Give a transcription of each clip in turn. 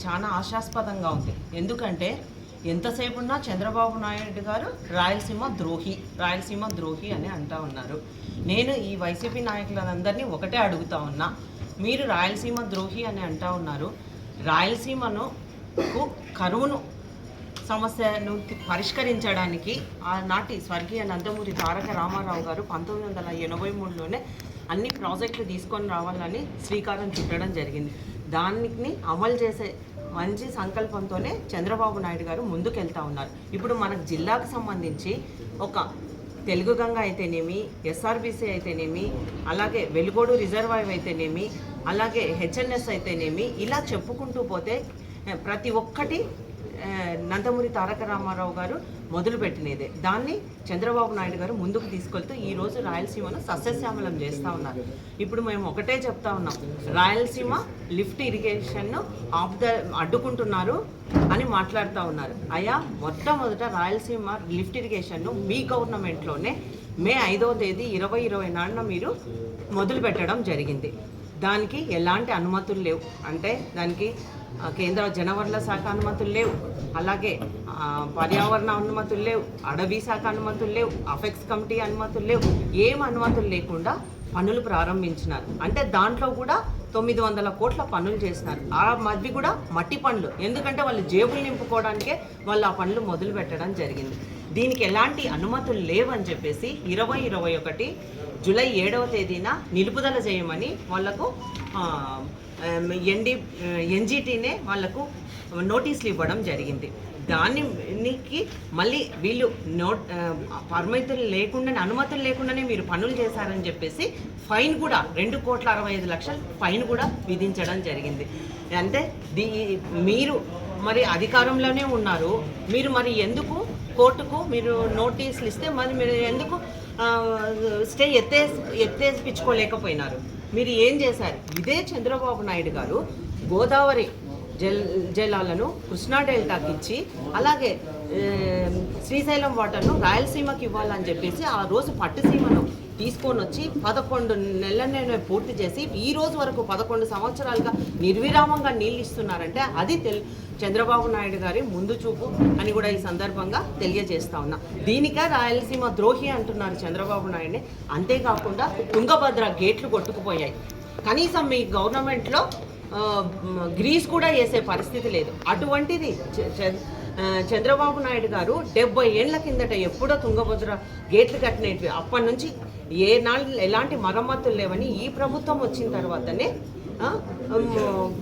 చాలా ఆశాస్పదంగా ఉంది. ఎందుకంటే ఎంతసేపు ఉన్నా చంద్రబాబు నాయుడు గారు రాయలసీమ ద్రోహి రాయలసీమ ద్రోహి అని అంటా ఉన్నారు. నేను ఈ వైసీపీ నాయకులందరినీ ఒకటే అడుగుతా ఉన్నా. మీరు రాయలసీమ ద్రోహి అని అంటా ఉన్నారు. రాయలసీమను కరువును సమస్యను పరిష్కరించడానికి ఆనాటి స్వర్గీయ నందమూరి తారక రామారావు గారు పంతొమ్మిది వందల ఎనభై మూడులోనే అన్ని ప్రాజెక్టులు తీసుకొని రావాలని శ్రీకారం చుట్టడం జరిగింది. దాన్ని అమలు చేసే మంచి సంకల్పంతోనే చంద్రబాబు నాయుడు గారు ముందుకెళ్తా ఉన్నారు. ఇప్పుడు మనకు జిల్లాకు సంబంధించి ఒక తెలుగు గంగ అయితేనేమి ఎస్ఆర్బీసీ అయితేనేమి అలాగే వెలుగోడు రిజర్వాయర్ అయితేనేమి అలాగే హెచ్ఎన్ఎస్ అయితేనేమి ఇలా చెప్పుకుంటూ పోతే ప్రతి ఒక్కటి నందమూరి తారక రామారావు గారు మొదలుపెట్టినదే. దాన్ని చంద్రబాబు నాయుడు గారు ముందుకు తీసుకెళ్తూ ఈ రోజు రాయలసీమను సస్యశ్యామలం చేస్తూ ఉన్నారు. ఇప్పుడు మేము ఒకటే చెప్తా ఉన్నాం. రాయలసీమ లిఫ్ట్ ఇరిగేషన్ను ఆఫ్ ద అడ్డుకుంటున్నారు అని మాట్లాడుతూ ఉన్నారు. అయా మొట్టమొదట రాయలసీమ లిఫ్ట్ ఇరిగేషన్ను మీ గవర్నమెంట్లోనే మే ఐదవ తేదీ ఇరవై ఇరవై నాడున మీరు మొదలు పెట్టడం జరిగింది. దానికి ఎలాంటి అనుమతులు లేవు. అంటే దానికి కేంద్ర జనవరుల శాఖ అనుమతులు లేవు. అలాగే పర్యావరణ అనుమతులు లేవు. అడవి శాఖ అనుమతులు లేవు. అఫెక్స్ కమిటీ అనుమతులు లేవు. ఏం అనుమతులు లేకుండా పనులు ప్రారంభించినారు. అంటే దాంట్లో కూడా తొమ్మిది వందల కోట్ల పనులు చేసినారు. ఆ మధ్య కూడా మట్టి పనులు ఎందుకంటే వాళ్ళు జేబులు నింపుకోవడానికే వాళ్ళు ఆ పనులు మొదలు పెట్టడం జరిగింది. దీనికి ఎలాంటి అనుమతులు లేవని చెప్పేసి ఇరవై ఇరవై ఒకటి జూలై ఏడవ తేదీన నిలుపుదల చేయమని వాళ్ళకు ఎన్డి ఎన్జిటీనే వాళ్ళకు నోటీసులు ఇవ్వడం జరిగింది. దానికి మళ్ళీ వీళ్ళు నోట్ పరిమితులు లేకుండానే అనుమతులు లేకుండానే మీరు పనులు చేశారని చెప్పేసి ఫైన్ కూడా రెండు కోట్ల అరవై ఐదు లక్షలు ఫైన్ కూడా విధించడం జరిగింది. అంటే దీ మీరు మరి అధికారంలోనే ఉన్నారు. మీరు మరి ఎందుకు కోర్టుకు మీరు నోటీసులు ఇస్తే మరి మీరు ఎందుకు స్టే ఎత్తే ఎత్తేపించుకోలేకపోయినారు మీరు ఏం చేశారు? ఇదే చంద్రబాబు నాయుడు గారు గోదావరి జల్ జలాలను కృష్ణా డెల్టాకి ఇచ్చి అలాగే శ్రీశైలం వాటర్ను రాయలసీమకి ఇవ్వాలని చెప్పేసి ఆ రోజు పట్టుసీమను తీసుకొని వచ్చి పదకొండు నెలలనే పూర్తి చేసి ఈ రోజు వరకు పదకొండు సంవత్సరాలుగా నిర్విరామంగా నీళ్ళు ఇస్తున్నారంటే అది తెల్ చంద్రబాబు నాయుడు గారి ముందు చూపు అని కూడా ఈ సందర్భంగా తెలియజేస్తా ఉన్నా. దీనికే రాయలసీమ ద్రోహి అంటున్నారు చంద్రబాబు నాయుడిని. అంతేకాకుండా తుంగభద్ర గేట్లు కొట్టుకుపోయాయి. కనీసం మీ గవర్నమెంట్లో గ్రీస్ కూడా వేసే పరిస్థితి లేదు. అటువంటిది చ- చంద్రబాబు నాయుడు గారు డెబ్బై ఏళ్ళ కిందట ఎప్పుడో తుంగభద్ర గేట్లు కట్టినవి. అప్పటి నుంచి ఏ నాళ్ళు ఎలాంటి మరమ్మతులు లేవని ఈ ప్రభుత్వం వచ్చిన తర్వాతనే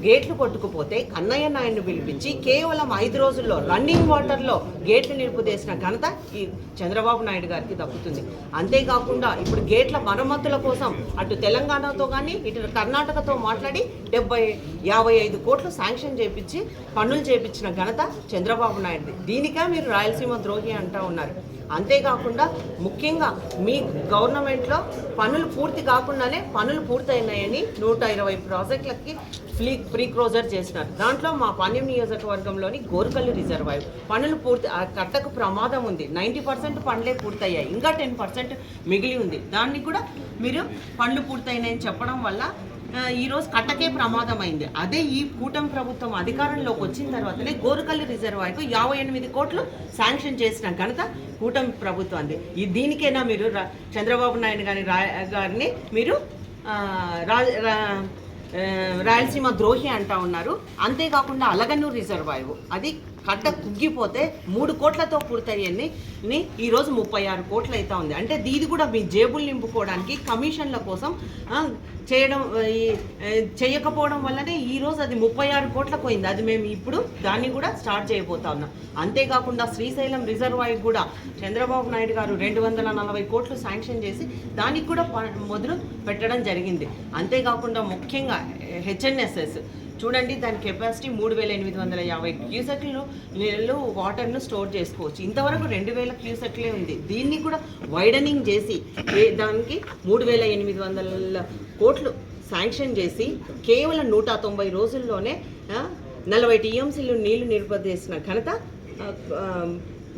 గేట్లు కొట్టుకుపోతే కన్నయ్య నాయుడిని పిలిపించి కేవలం ఐదు రోజుల్లో రన్నింగ్ వాటర్లో గేట్లు నిలుపుదేసిన ఘనత ఈ చంద్రబాబు నాయుడు గారికి దక్కుతుంది. అంతేకాకుండా ఇప్పుడు గేట్ల మరమ్మతుల కోసం అటు తెలంగాణతో కానీ ఇటు కర్ణాటకతో మాట్లాడి డెబ్బై యాభై ఐదు కోట్లు శాంక్షన్ చేపించి పనులు చేపించిన ఘనత చంద్రబాబు నాయుడుది. దీనికే మీరు రాయలసీమ ద్రోహి అంటూ ఉన్నారు. అంతేకాకుండా ముఖ్యంగా మీ గవర్నమెంట్లో పనులు పూర్తి కాకుండానే పనులు పూర్తయినాయని నూట ఇరవై ప్రాజెక్టులకి ఫ్లీ ఫ్రీ క్లోజర్ చేసినారు. దాంట్లో మా పాణ్యం నియోజకవర్గంలోని గోరుకల్లు రిజర్వాయర్ పనులు పూర్తి కట్టకు ప్రమాదం ఉంది. నైంటీ పర్సెంట్ పనులే పూర్తయ్యాయి. ఇంకా టెన్ పర్సెంట్ మిగిలి ఉంది. దాన్ని కూడా మీరు పనులు పూర్తయినాయని చెప్పడం వల్ల ఈరోజు ఈ రోజు కట్టకే ప్రమాదం అయింది అదే ఈ కూటమి ప్రభుత్వం అధికారంలోకి వచ్చిన తర్వాతనే గోరుకల్లి రిజర్వాయర్కు యాభై ఎనిమిది కోట్లు శాంక్షన్ చేసిన ఘనత కూటమి ప్రభుత్వంది ఈ దీనికైనా మీరు చంద్రబాబు నాయుడు గారి గారిని మీరు రా రాయలసీమ ద్రోహి అంటా ఉన్నారు. అంతేకాకుండా అలగన్నూరు రిజర్వాయర్. అది కట్ట కుగ్గిపోతే మూడు కోట్లతో పూర్తయ్యని ఈరోజు ముప్పై ఆరు కోట్లు అవుతా ఉంది. అంటే దీది కూడా మీ జేబులు నింపుకోవడానికి కమిషన్ల కోసం చేయడం ఈ, చేయకపోవడం వల్లనే ఈరోజు అది ముప్పై ఆరు కోట్లకు పోయింది. అది మేము ఇప్పుడు దాన్ని కూడా స్టార్ట్ చేయబోతా ఉన్నాం. అంతేకాకుండా శ్రీశైలం రిజర్వాయర్ కూడా చంద్రబాబు నాయుడు గారు రెండు వందల నలభై కోట్లు శాంక్షన్ చేసి దానికి కూడా మొదలు పెట్టడం జరిగింది. అంతేకాకుండా ముఖ్యంగా హెచ్ఎన్ఎస్ఎస్ చూడండి దాని కెపాసిటీ మూడు వేల ఎనిమిది వందల యాభై క్యూసెక్లు నీళ్ళు వాటర్ను స్టోర్ చేసుకోవచ్చు. ఇంతవరకు రెండు వేల క్యూసెక్లే ఉంది. దీన్ని కూడా వైడనింగ్ చేసి దానికి మూడు వేల ఎనిమిది వందల కోట్లు శాంక్షన్ చేసి కేవలం నూట తొంభై రోజుల్లోనే నలభై టీఎంసీలు నీళ్ళు నిరుపదేసిన ఘనత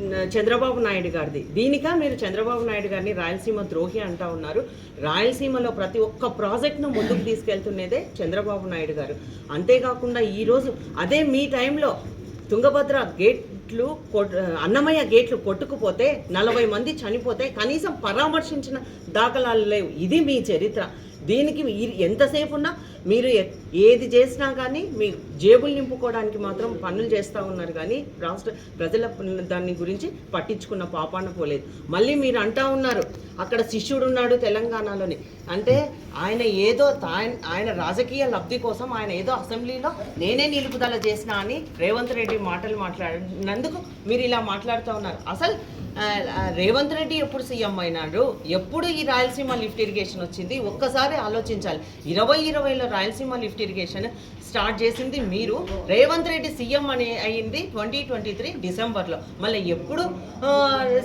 చంద్రబాబు నాయుడు గారిది. దీనికా మీరు చంద్రబాబు నాయుడు గారిని రాయలసీమ ద్రోహి అంటా ఉన్నారు. రాయలసీమలో ప్రతి ఒక్క ప్రాజెక్ట్ను ముందుకు తీసుకెళ్తున్నదే చంద్రబాబు నాయుడు గారు. అంతేకాకుండా ఈరోజు అదే మీ టైంలో తుంగభద్ర గేట్లు కొట్- అన్నమయ్య గేట్లు కొట్టుకుపోతే నలభై మంది చనిపోతే కనీసం పరామర్శించిన దాఖలాలు లేవు. ఇది మీ చరిత్ర. దీనికి ఎంతసేపు ఉన్నా మీరు ఏది చేసినా కానీ మీ జేబులు నింపుకోవడానికి మాత్రం పనులు చేస్తూ ఉన్నారు కానీ రాష్ట్ర ప్రజల దాని గురించి పట్టించుకున్న పాపాన పోలేదు. మళ్ళీ మీరు అంటా ఉన్నారు అక్కడ శిష్యుడు ఉన్నాడు తెలంగాణలోని. అంటే ఆయన ఏదో తా- ఆయన రాజకీయ లబ్ధి కోసం ఆయన ఏదో అసెంబ్లీలో నేనే నిలుపుదల చేసిన అని రేవంత్ రెడ్డి మాటలు మాట్లాడినందుకు మీరు ఇలా మాట్లాడుతూ ఉన్నారు. అసలు రేవంత్ రెడ్డి ఎప్పుడు సీఎం అయినాడు? ఎప్పుడు ఈ రాయలసీమ లిఫ్ట్ ఇరిగేషన్ వచ్చింది? ఒక్కసారి ఆలోచించాలి. ఇరవై ఇరవైలో రాయలసీమ లిఫ్ట్ ఇరిగేషన్ స్టార్ట్ చేసింది మీరు. రేవంత్ రెడ్డి సీఎం అని అయింది ట్వంటీ ట్వంటీ త్రీ డిసెంబర్లో. మళ్ళీ ఎప్పుడు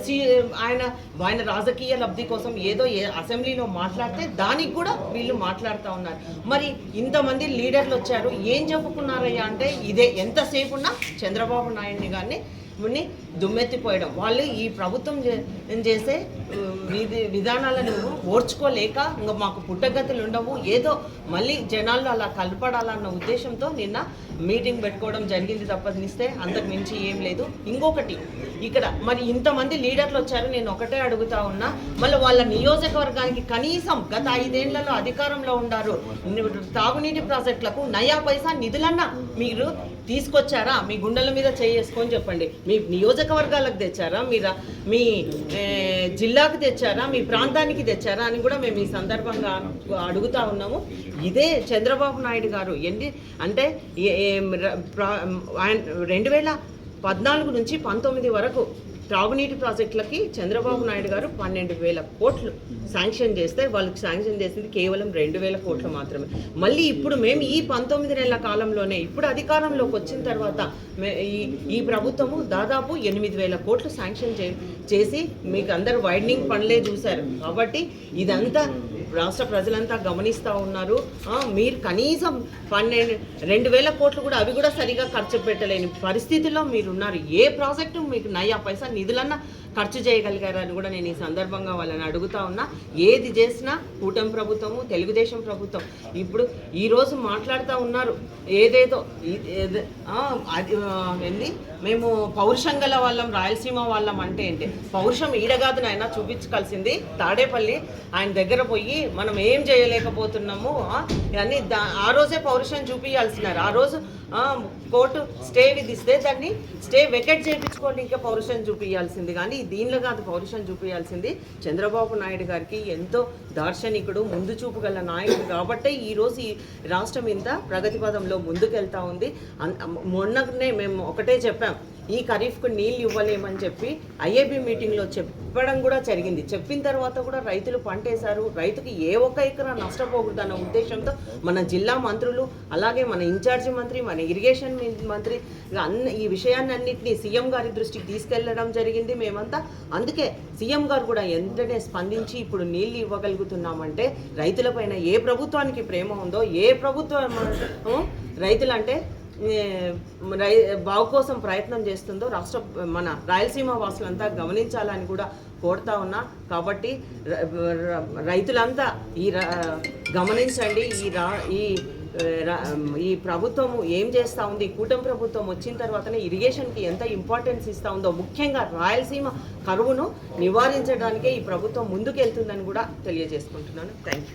సి- ఆయన ఆయన రాజకీయ లబ్ధి కోసం ఏదో అసెంబ్లీలో మాట్లాడితే దానికి కూడా వీళ్ళు మాట్లాడుతూ ఉన్నారు. మరి ఇంతమంది లీడర్లు వచ్చారు. ఏం చెప్పుకున్నారయ్యా అంటే ఇదే ఎంతసేపు ఉన్నా చంద్రబాబు నాయుడిని గారిని ని దుమ్మెత్తిపోయడం. వాళ్ళు ఈ ప్రభుత్వం చేసే విధి విధానాలను ఓర్చుకోలేక ఇంకా మాకు పుట్టగతులు ఉండవు. ఏదో మళ్ళీ జనాల్లో అలా కలపడాలన్న ఉద్దేశంతో నిన్న మీటింగ్ పెట్టుకోవడం జరిగింది తప్పనిస్తే అంతకు మించి ఏం లేదు. ఇంకొకటి ఇక్కడ మరి ఇంతమంది లీడర్లు వచ్చారు. నేను ఒకటే అడుగుతా ఉన్నా మళ్ళీ వాళ్ళ నియోజకవర్గానికి కనీసం గత ఐదేళ్ళలో అధికారంలో ఉన్నారు తాగునీటి ప్రాజెక్టులకు నయా పైసా నిధులన్నా మీరు తీసుకొచ్చారా? మీ గుండెల మీద చేసుకొని చెప్పండి. మీ నియోజకవర్గాలకు తెచ్చారా? మీరు మీ జిల్లాకు తెచ్చారా? మీ ప్రాంతానికి తెచ్చారా అని కూడా మేము ఈ సందర్భంగా అడుగుతా ఉన్నాము. ఇదే చంద్రబాబు నాయుడు గారు ఎన్ని అంటే రెండు వేల పద్నాలుగు నుంచి పంతొమ్మిది వరకు త్రాగునీటి ప్రాజెక్టులకి చంద్రబాబు నాయుడు గారు పన్నెండు వేల కోట్లు శాంక్షన్ చేస్తే వాళ్ళకి శాంక్షన్ చేసింది కేవలం రెండు వేల కోట్లు మాత్రమే. మళ్ళీ ఇప్పుడు మేము ఈ పంతొమ్మిది నెలల కాలంలోనే ఇప్పుడు అధికారంలోకి వచ్చిన తర్వాత మే- ఈ ఈ ప్రభుత్వము దాదాపు ఎనిమిది వేల కోట్లు శాంక్షన్ చే చేసి మీకు అందరు వైడనింగ్ పనులే చూశారు. కాబట్టి ఇదంతా రాష్ట్ర ప్రజలంతా గమనిస్తూ ఉన్నారు. మీరు కనీసం పన్నెండు రెండు వేల కోట్లు కూడా అవి కూడా సరిగా ఖర్చు పెట్టలేని పరిస్థితిలో మీరు ఉన్నారు ఏ ప్రాజెక్టు మీకు నయ్యా పైసా నిధులన్నా ఖర్చు చేయగలిగారని కూడా నేను ఈ సందర్భంగా వాళ్ళని అడుగుతా ఉన్నా. ఏది చేసినా కూటమి ప్రభుత్వము తెలుగుదేశం ప్రభుత్వం ఇప్పుడు ఈరోజు మాట్లాడుతూ ఉన్నారు. ఏదేదో అది ఏంది? మేము పౌరుషం గల వాళ్ళం రాయలసీమ వాళ్ళం అంటే ఏంటి? పౌరుషం ఈడగాదు నాయన చూపించగలిసింది తాడేపల్లి. ఆయన దగ్గర పోయి మనం ఏం చేయలేకపోతున్నాము ఆ, ఇవన్నీ దా ఆ రోజే పౌరుషం చూపించాల్సినారు ఆ రోజు కోర్టు స్టే విధిస్తే దాన్ని స్టే వెకెట్ చేయించుకోండి ఇంకా పౌరుషం చూపించాల్సింది కానీ దీనిలో కాదు పౌరుషం చూపించాల్సింది చంద్రబాబు నాయుడు గారికి ఎంతో దార్శనికుడు ముందు చూపు గల నాయకుడు. కాబట్టే ఈరోజు ఈ రాష్ట్రం ఇంత ప్రగతి పదంలో ముందుకెళ్తా ఉంది. మొన్ననే మేము ఒకటే చెప్పాం. ఈ ఖరీఫ్కు నీళ్ళు ఇవ్వలేమని చెప్పి ఐఏబీ మీటింగ్లో చెప్పడం కూడా జరిగింది. చెప్పిన తర్వాత కూడా రైతులు పంటేశారు. రైతుకి ఏ ఒక్క ఎకరా నష్టపోకూడదన్న ఉద్దేశంతో మన జిల్లా మంత్రులు అలాగే మన ఇన్ఛార్జి మంత్రి మన ఇరిగేషన్ మంత్రి అన్ని ఈ విషయాన్ని అన్నింటినీ సీఎం గారి దృష్టికి తీసుకెళ్ళడం జరిగింది మేమంతా. అందుకే సీఎం గారు కూడా వెంటనే స్పందించి ఇప్పుడు నీళ్ళు ఇవ్వగలుగుతున్నామంటే రైతులపైన ఏ ప్రభుత్వానికి ప్రేమ ఉందో ఏ ప్రభుత్వం రైతులంటే బావు రై బాగు కోసం ప్రయత్నం చేస్తుందో రాష్ట్ర మన రాయలసీమ వాసులంతా గమనించాలని కూడా కోరుతా ఉన్నా. కాబట్టి రైతులంతా ఈ ర- గమనించండి. ఈ రా ఈ ర- ఈ ప్రభుత్వం ఏం చేస్తూ ఉంది? కూటమి ప్రభుత్వం వచ్చిన తర్వాతనే ఇరిగేషన్కి ఎంత ఇంపార్టెన్స్ ఇస్తూ ఉందో ముఖ్యంగా రాయలసీమ కరువును నివారించడానికే ఈ ప్రభుత్వం ముందుకెళ్తుందని కూడా తెలియజేసుకుంటున్నాను. Thank you